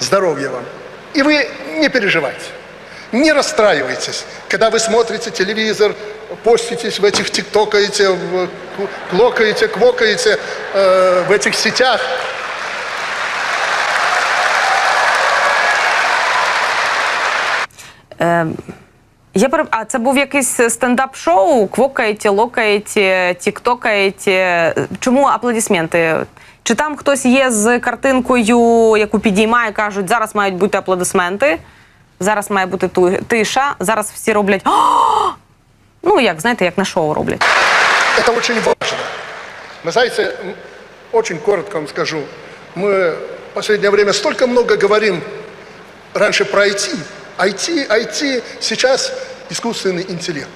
Здоровья вам. И вы не переживайте. Не расстраивайтесь, когда вы смотрите телевизор, поститесь в этих тиктокаете, в- клокаете, квокаете э, в этих сетях. Я пере... А це був якийсь стендап-шоу? Квокаєте, локаєте, тіктокаєте. Чому аплодисменти? Чи там хтось є з картинкою, яку підіймає, кажуть, зараз мають бути аплодисменти, зараз має бути ту- тиша, зараз всі роблять. «О!» Ну, як знаєте, як на шоу роблять. Это очень важно. Вы знаете, м, очень коротко вам скажу. Мы в последнее время столько много говорим раньше про IT. IT, IT, сейчас искусственный интеллект.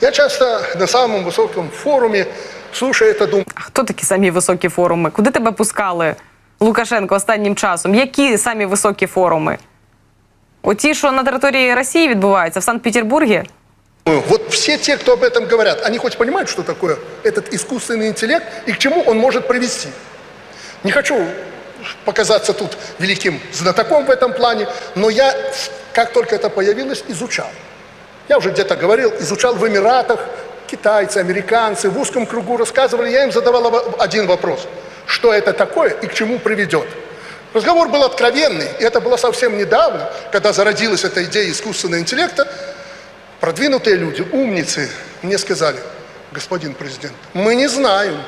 Я часто на самом высоком форуме слушаю это, думаю, А хто такі самі високі форуми? Куди тебе пускали, Лукашенко, останнім часом? Які самі високі форуми? Оті, що на території Росії відбуваються, в Санкт-Петербургі? вот все те, кто об этом говорят, они хоть понимают, что такое этот искусственный интеллект и к чему он может привести. Не хочу показаться тут великим знатоком в этом плане, но я, как только это появилось, изучал. Я уже где-то говорил, изучал в Эмиратах, китайцы, американцы, в узком кругу рассказывали, я им задавал оба- один вопрос. Что это такое и к чему приведет? Разговор был откровенный, и это было совсем недавно, когда зародилась эта идея искусственного интеллекта. Продвинутые люди, умницы, мне сказали, господин президент, мы не знаем,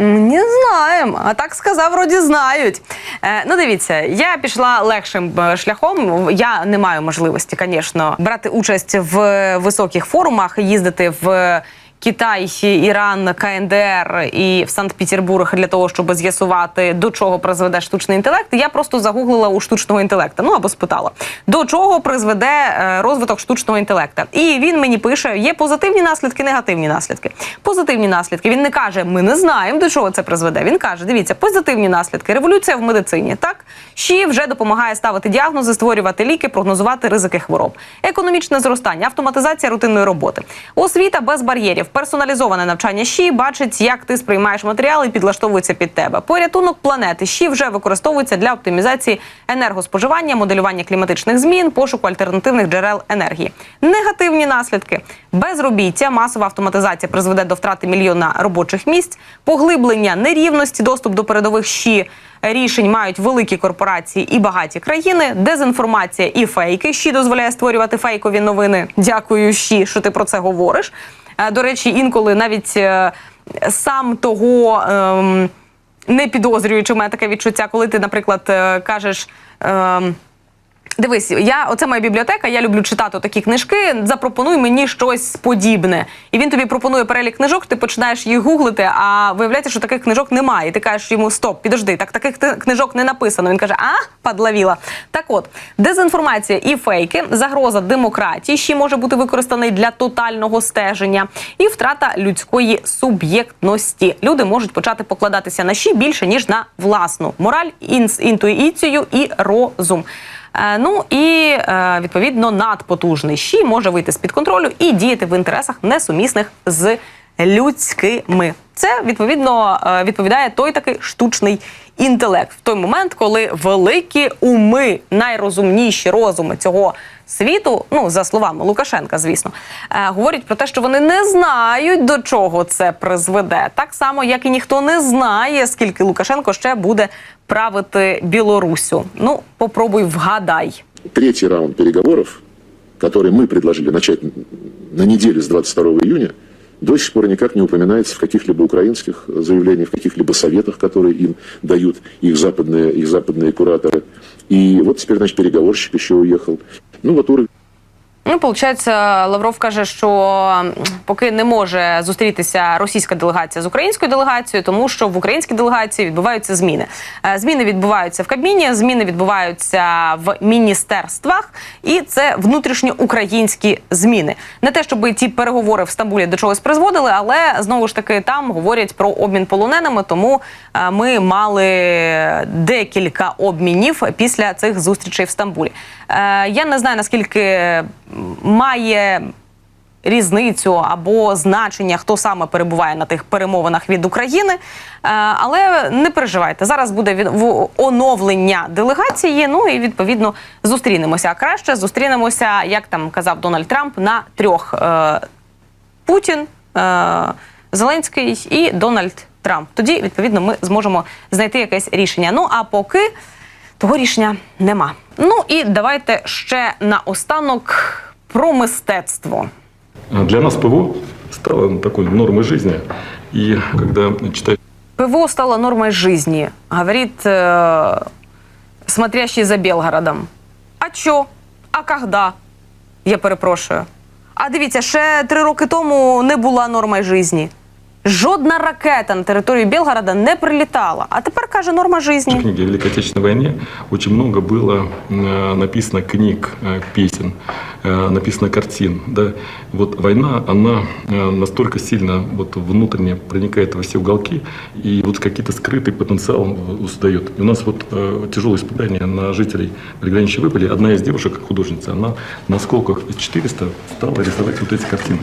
не знаємо, а так сказав, вроді знають. Е, ну, дивіться, я пішла легшим е, шляхом. Я не маю можливості, звісно, брати участь в високих форумах, їздити в. Китай, Іран, КНДР і в Санкт-Петербург для того, щоб з'ясувати, до чого призведе штучний інтелект. Я просто загуглила у штучного інтелекту. Ну або спитала, до чого призведе е, розвиток штучного інтелекту. І він мені пише: є позитивні наслідки, негативні наслідки. Позитивні наслідки. Він не каже, ми не знаємо, до чого це призведе. Він каже: дивіться, позитивні наслідки. Революція в медицині. Так ЩІ вже допомагає ставити діагнози, створювати ліки, прогнозувати ризики хвороб. Економічне зростання, автоматизація рутинної роботи, освіта без бар'єрів, персоналізоване навчання ЩІ бачить, як ти сприймаєш матеріали і підлаштовується під тебе. Порятунок планети ЩІ вже використовується для оптимізації енергоспоживання, моделювання кліматичних змін, пошуку альтернативних джерел енергії. Негативні наслідки: безробіття, масова автоматизація призведе до втрати мільйона робочих місць, поглиблення нерівності, доступ до передових ЩІ рішень мають великі корпорації і багаті країни. Дезінформація і фейки. ЩІ дозволяє створювати фейкові новини. Дякую, ЩІ, що ти про це говориш. Е, До речі, інколи навіть е, сам того. ем, не підозрюючи, у мене таке відчуття, коли ти, наприклад, е, кажеш. Дивись, я оце моя бібліотека. Я люблю читати такі книжки. Запропонуй мені щось подібне. І він тобі пропонує перелік книжок. Ти починаєш їх гуглити, а виявляється, що таких книжок немає. І ти кажеш йому стоп, підожди, так таких книжок не написано. Він каже: А, падлавіла. Так от, дезінформація і фейки, загроза демократії ще може бути використаний для тотального стеження, і втрата людської суб'єктності. Люди можуть почати покладатися на щі більше ніж на власну мораль, інс- інтуїцію і розум. Е, Ну і е, відповідно надпотужний щі може вийти з під контролю і діяти в інтересах несумісних з людськими. Це відповідно е, відповідає той такий штучний інтелект в той момент, коли великі уми, найрозумніші розуми цього світу, ну за словами Лукашенка, звісно, е, говорять про те, що вони не знають до чого це призведе. Так само, як і ніхто не знає, скільки Лукашенко ще буде правити Білорусю. Ну, попробуй вгадай. Третий раунд переговоров, который мы предложили начать на неделе с 22 июня, до сих пор никак не упоминается в каких-либо украинских заявлениях, в каких-либо советах, которые им дают их западные, их западные кураторы. И вот теперь, значит, переговорщик еще уехал. Ну вот уровень Ну, получається, Лавров каже, що поки не може зустрітися російська делегація з українською делегацією, тому що в українській делегації відбуваються зміни. Е, Зміни відбуваються в Кабміні, зміни відбуваються в міністерствах, і це внутрішньоукраїнські зміни. Не те, щоб ті переговори в Стамбулі до чогось призводили, але знову ж таки там говорять про обмін полоненими. Тому е, ми мали декілька обмінів після цих зустрічей в Стамбулі. Е, Я не знаю наскільки має різницю або значення, хто саме перебуває на тих перемовинах від України. Е, Але не переживайте, зараз буде від оновлення делегації. Ну і відповідно зустрінемося. А краще зустрінемося, як там казав Дональд Трамп, на трьох е, Путін, е, Зеленський і Дональд Трамп. Тоді, відповідно, ми зможемо знайти якесь рішення. Ну а поки того рішення нема. Ну і давайте ще наостанок про мистецтво. Для нас ПВО стало такой нормой жизни. И когда читаешь ПВО стало нормой жизни, говорит э, смотрящий за Белгородом. А чо? А когда? Я перепрошую. А дивіться, ще три роки тому не була нормою житті. Жодна ракета на територію Белгорода не прилітала. А тепер каже норма житті. книги о Великой Отечественной войне, очень много было э, написано книг, э, песен, э, написано картин. Да? Вот война, она э, настолько сильно вот, внутренне проникает во все уголки, и вот какие-то скрытый потенциал э, создает. И у нас вот э, тяжелое испытание на жителей приграничья выпали. Одна из девушек, художница, она на осколках из 400 стала рисовать вот эти картины.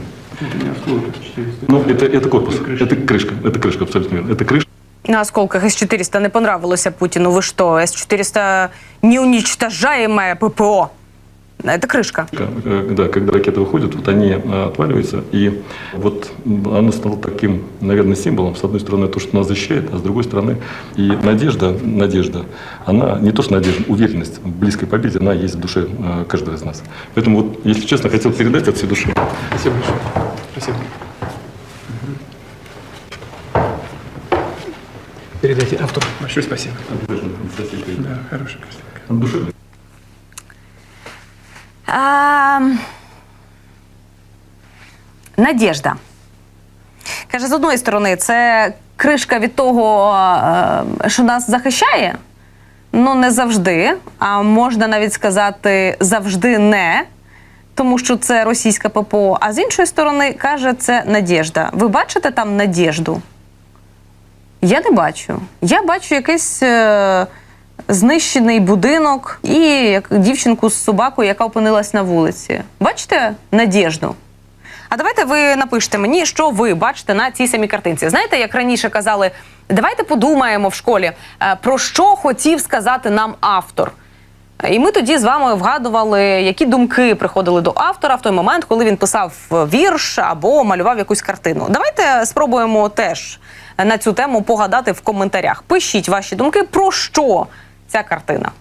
Ну, это, это корпус, это крышка, это крышка, абсолютно верно. Это крышка. На осколках С-400 не понравилося Путіну. Ви що? С-400 неуничтожаемое ППО. Это крышка. Э, Да, когда ракеты выходят, вот они э, отваливаются, и вот оно стало таким, наверное, символом. С одной стороны, то, что нас защищает, а с другой стороны, и надежда, надежда, она не то, что надежда, уверенность в близкой победе, она есть в душе э, каждого из нас. Поэтому, вот, если честно, хотел передать от всей души. Спасибо большое. Спасибо. Передайте автору большое спасибо. Да, хорошая картинка. От души. А, Надєжда. Каже, з одної сторони, це кришка від того, е, що нас захищає. Ну, не завжди. А можна навіть сказати завжди не, тому що це російська ППО. А з іншої сторони, каже, це надіжда. Ви бачите там надіжду? Я не бачу. Я бачу якийсь е, знищений будинок і як дівчинку з собакою, яка опинилась на вулиці. Бачите надіжду? А давайте ви напишете мені, що ви бачите на цій самій картинці. Знаєте, як раніше казали, давайте подумаємо в школі, е, про що хотів сказати нам автор. І ми тоді з вами вгадували, які думки приходили до автора в той момент, коли він писав вірш або малював якусь картину. Давайте спробуємо теж на цю тему погадати в коментарях. Пишіть ваші думки, про що ця картина.